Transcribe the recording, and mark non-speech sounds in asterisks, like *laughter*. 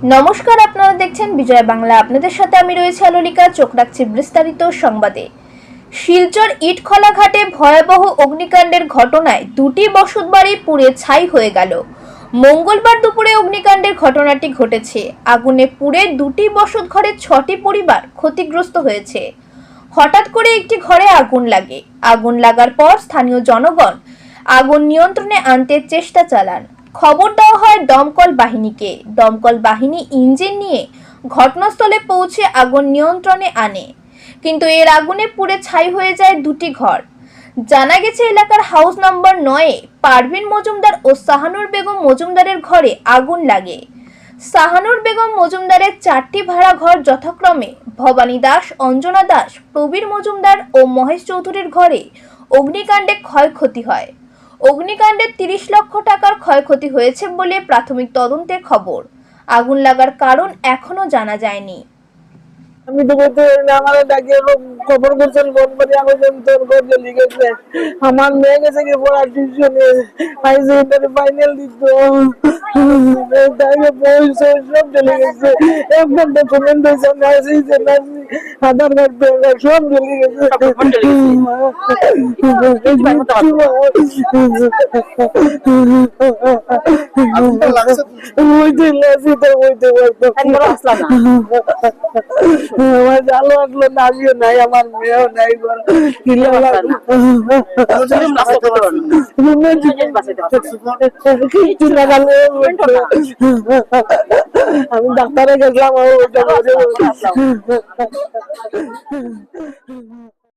নমস্কার, আপনারা দেখছেন বিজয় বাংলা। আপনাদের সাথে আমি রয়েছে আলোলিকা, চোখ রাখছি বিস্তারিত সংবাদে। শিলচর ইটখলা ঘাটে ভয়াবহ অগ্নিকাণ্ডের ঘটনায় দুটি বসতবাড়ি পুড়ে ছাই হয়ে গেল। মঙ্গলবার দুপুরে অগ্নিকাণ্ডের ঘটনাটি ঘটেছে। আগুনে পুড়ে দুটি বসত ঘরের ছটি পরিবার ক্ষতিগ্রস্ত হয়েছে। হঠাৎ করে একটি ঘরে আগুন লাগে। আগুন লাগার পর স্থানীয় জনগণ আগুন নিয়ন্ত্রণে আনতে চেষ্টা চালান। খবর দেওয়া হয় দমকল বাহিনীকে। দমকল বাহিনী ইঞ্জিন নিয়ে ঘটনাস্থলে পৌঁছে আগুন নিয়ন্ত্রণে আনে। কিন্তু এর আগুনে পুড়ে ছাই হয়ে যায় দুটি ঘর। জানা গেছে এলাকার হাউস নম্বর নয়ে পারভিন মজুমদার ও সাহানুর বেগম মজুমদারের ঘরে আগুন লাগে। সাহানুর বেগম মজুমদারের চারটি ভাড়া ঘর যথাক্রমে ভবানী দাস, অঞ্জনা দাস, প্রবীর মজুমদার ও মহেশ চৌধুরীর ঘরে অগ্নিকাণ্ডে ক্ষয়ক্ষতি হয়। অগ্নিকাণ্ডে তিরিশ লক্ষ ক্ষয়ক্ষতি হয়েছে বলে প্রাথমিক তদন্তে খবর। আগুন লাগার কারণ এখনও জানা যায়নি। আমি আমার খবর আমার মেয়ে গেছে কি পড়া টিউশনে। ফাইনাল দিত। তাকে পয়সা সব চলে গেছে একদম ডকুমেন্ট হয়েছে নার্সি নার্সি আধার কার্ড প্যান কার্ড সব চলে গেছে বুঝতে লাগছে তো পারতো আমার জালো আসলো না আমিও নাই আমার মেয়েও নাই কিলো কিচ্ছু লাগালে आम्ही डॉक्टर घेतला *laughs*